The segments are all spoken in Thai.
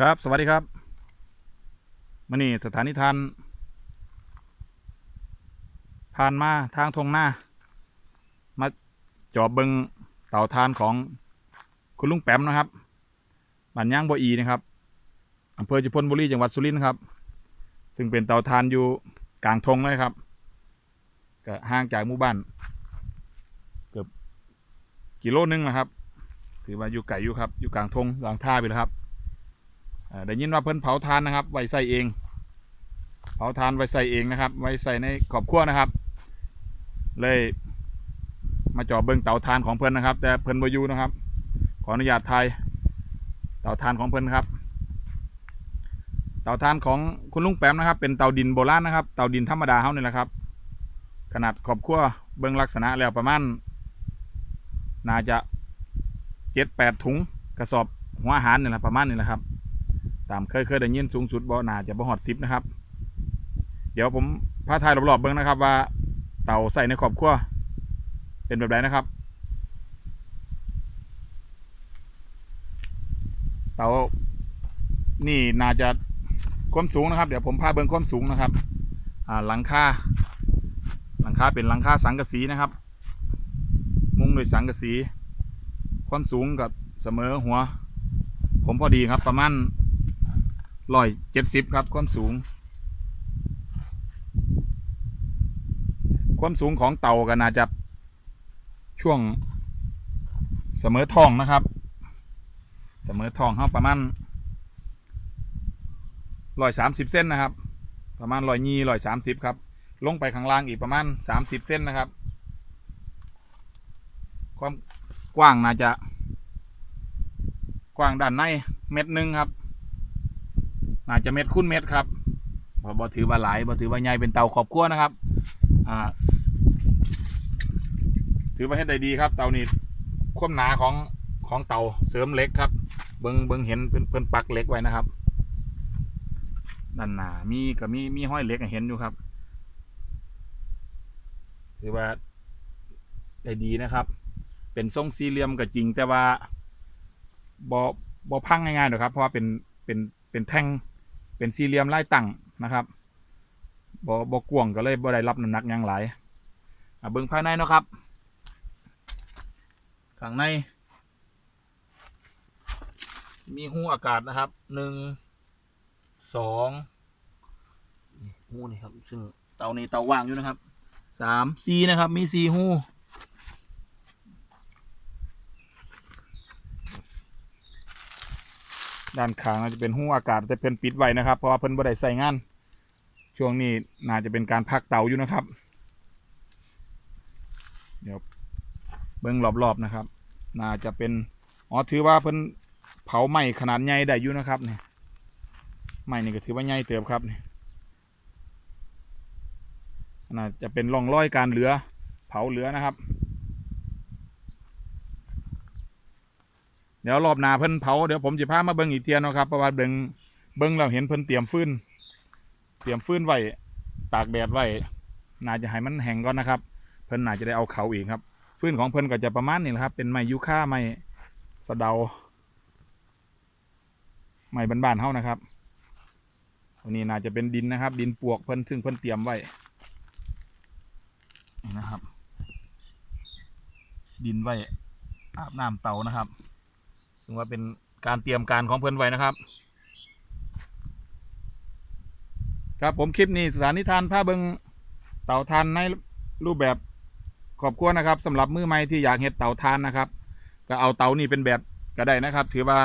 ครับ สวัสดีครับมื่อนี้สถานีทาน ผ่านมาทางทงหน้า มาจอบเบิงเต่าทานของคุณลุงแปมนะครับบ้านย่างบ่ออีนะครับอำเภอจุพลบุรีจังหวัดสุรินทร์ครับ ซึ่งเป็นเต่าทานอยู่กลางทงเลยครับก็ห่างจากหมู่บ้านเกือบกิโลนึงนะครับ ถือว่าอยู่ไกลอยู่ครับ อยู่กลางทงกลางท่าไปแล้วครับ ได้ยินว่าเพิ่นเผาทานนะครับไว้ใส่เอง เผาทานไว้ใส่เองนะครับ ไว้ใส่ในครอบครัวนะครับ เลยมาจ่อเบิ้งเตาทานของเพิ่นนะครับ แต่เพิ่นบ่อยู่นะครับ ขออนุญาตถ่ายเตาทานของเพิ่นครับ เตาทานของคุณลุงแปมนะครับ เป็นเตาดินโบราณนะครับ เตาดินธรรมดาเฮานี่แหละครับ ขนาดครอบครัวเบิ้งลักษณะแล้วประมาณน่าจะเจ็ดแปดถุงกระสอบหัวอาหารนี่แหละประมาณนี้แหละครับ ตามเคยเคยได้ยินสูงสุดบ่น่าจะบ่ฮอดสิบนะครับ เดี๋ยวผมพาทายรอบๆเบิ่งนะครับ ว่าเต่าใส่ในครอบครัวเป็นแบบไหนนะครับ เต่านี่น่าจะความสูงนะครับ เดี๋ยวผมพาเบิ่งความสูงนะครับ อ่าหลังคาหลังคาเป็นหลังคาสังกะสีนะครับ มุงด้วยสังกะสี ความสูงกับเสมอหัว ผมพอดีครับประมาณ ร้อยเจ็ดสิบครับความสูง ความสูงของเต่าก็น่าจะช่วงเสมอทองนะครับ เสมอทองเขาประมาณร้อยสามสิบเส้นนะครับ ประมาณร้อยยี่ร้อยสามสิบครับลงไปข้างล่างอีกประมาณสามสิบเส้นนะครับ ความกว้างน่าจะ กว้างด้านในเม็ดหนึ่งครับ น่าจะเม็ดคุ้นเม็ดครับบ่บ่ถือว่าหลายบ่ถือว่าใหญ่เป็นเตาขอบครัวนะครับ อ่า ถือว่าเฮ็ดได้ดีครับ เตานี่ความหนาของของเตาเสริมเล็กครับ เบิงเบิงเห็นเพิ่นเพิ่นปักเล็กไว้นะครับด้านหน้ามีก็มีมีห้อยเล็กเห็นอยู่ครับ ถือว่าได้ดีนะครับ เป็นทรงสี่เหลี่ยมก็จริง แต่ว่าบอบอพังง่ายๆหรอกครับ เพราะว่าเป็นเป็นเป็นแท่ง เป็นสี่เหลี่ยมไล่ตั้งนะครับบอบกวงก็เลยบ่ได้รับน้ำหนักยังหลายอะเบิ่งภายในนะครับข้างใน มีหูอากาศนะครับหนึ่งสองหูนี่ครับ ซึ่งเตานี้เตาว่างอยู่นะครับสามสี่นะครับ มีสี่หู ด้านข้างน่าจะเป็นหูอากาศจะเป็นปิดไว้นะครับ เพราะว่าเพิ่นบ่ได้ใส่งาน ช่วงนี้น่าจะเป็นการพักเตาอยู่นะครับ เดี๋ยวเบิ้งรอบๆนะครับ น่าจะเป็นอ๋อถือว่าเพิ่นเผาไหม้ขนาดใหญ่ได้อยู่นะครับเนี่ยไหม้นี่ก็ถือว่าใหญ่เติบครับเนี่ยน่าจะเป็นร่องรอยการเหลือเผาเหลือนะครับ เดี๋ยวรอบนาเพิ่นเผาเดี๋ยวผมจะพามาเบิ่งอีกเทียนนะครับเพราะว่าเบิ่งเบิ่งเราเห็นเพิ่นเตรียมฟืนเตรียมฟืนไว้ตากแดดไว้น่าจะให้มันแห้งก่อนนะครับ เพิ่นน่าจะได้เอาเขาอีกครับ ฟืนของเพิ่นก็จะประมาณนี้แหละครับ เป็นไม้ยูค่าไม้สะเดาไม้บ้านๆเฮานะครับตัวนี้น่าจะเป็นดินนะครับ ดินปวกเพิ่นซึ่งเพิ่นเตรียมไว้นะครับ ดินไว้อาบน้ำเตานะครับ ถึงว่าเป็นการเตรียมการของเพื่อนไว้นะครับ ครับผมคลิปนี้สถานีทานผ้าเบิงเต่าทานในรูปแบบขอบครัวนะครับสำหรับมือใหม่ที่อยากเห็ดเต่าทานนะครับ ก็เอาเต่านี่เป็นแบบก็ได้นะครับ ถือว่า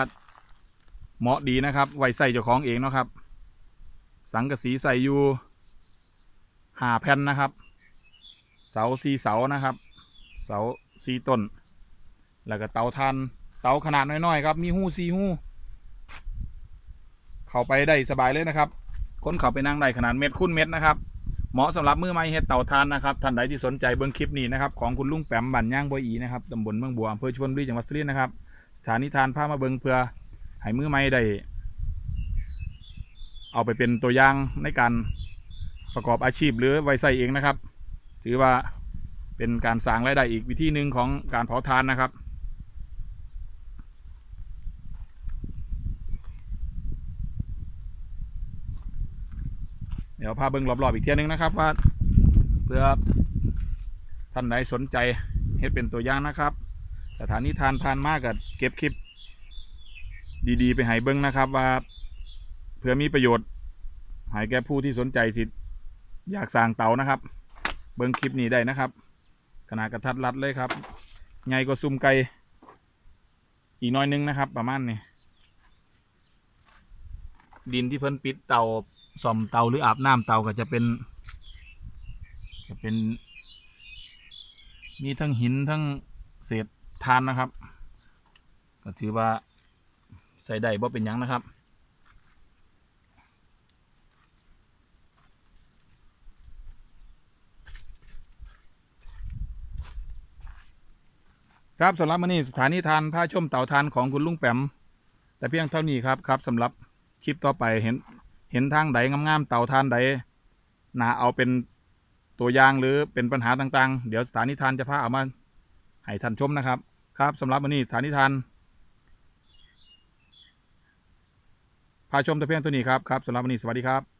เหมาะดีนะครับ ไว้ใส่เจ้าของเองเนาะครับ สังกะสีใส่อยู่หาแผ่นนะครับ เสาสีเสานะครับ เสาสีต้น แล้วก็เตาทาน เตาขนาดน้อยๆครับ มีหูซีหูเข้าไปได้สบายเลยนะครับคนเข้าไปนั่งได้ขนาดเม็ดคูณเม็ดนะครับ เหมาะสำหรับมือไม้เฮ็ดเต่าทานนะครับ ท่านใดที่สนใจเบิ้งคลิปนี้นะครับของคุณลุงแปมบันย่างบัวอีนะครับตำบลเมืองบัวอำเภอชลบุรีจังหวัดสุรินทร์นะครับสถานีทานพามาเบิ้งเพื่อให้มือไม้ได้เอาไปเป็นตัวอย่างในการประกอบอาชีพหรือไว้ใส่เองนะครับ ถือว่าเป็นการสร้างรายได้อีกวิธีหนึ่งของการเผาทานนะครับ ดี๋ยวพาเบิ้งรอบๆอีกเที่ยหนึงนะครับว่าเพื่อท่านใดสนใจเฮ็ดเป็นตัวอย่างนะครับ สถานีทานทานมากกับเก็บคลิป ดีๆ ไปให้เบิ้งนะครับ ว่าเพื่อมีประโยชน์ให้แก่ผู้ที่สนใจสิอยากสร้างเตานะครับ เบิ้งคลิปนี้ได้นะครับ ขนาดกระทัดรัดเลยครับใหญ่กว่าซุ่มไก่อีกน้อยนึงนะครับ ประมาณนี้ดินที่เพิ่นปิดเตา ซ่อมเตาหรืออาบน้ำเตาก็จะเป็น จะเป็น มีทั้งหินทั้งเศษทานนะครับ ก็ถือว่าใส่ได้บ่เป็นยังนะครับครับสำหรับมื้อนี้สถานีทานผ้าชมเต่าทานของคุณลุงแปม แต่เพียงเท่านี้ครับครับสำหรับคลิปต่อไปเห็น เห็นทางใดงามๆเต่าทานใดนาเอาเป็นตัวอย่างหรือเป็นปัญหาต่างๆ เดี๋ยวสถานีทานจะพาเอามาให้ท่านชมนะครับ ครับสำหรับวันนี้สถานีทานพาชมตะเพียงตัวนี้ครับครับสำหรับวันนี้สวัสดีครับ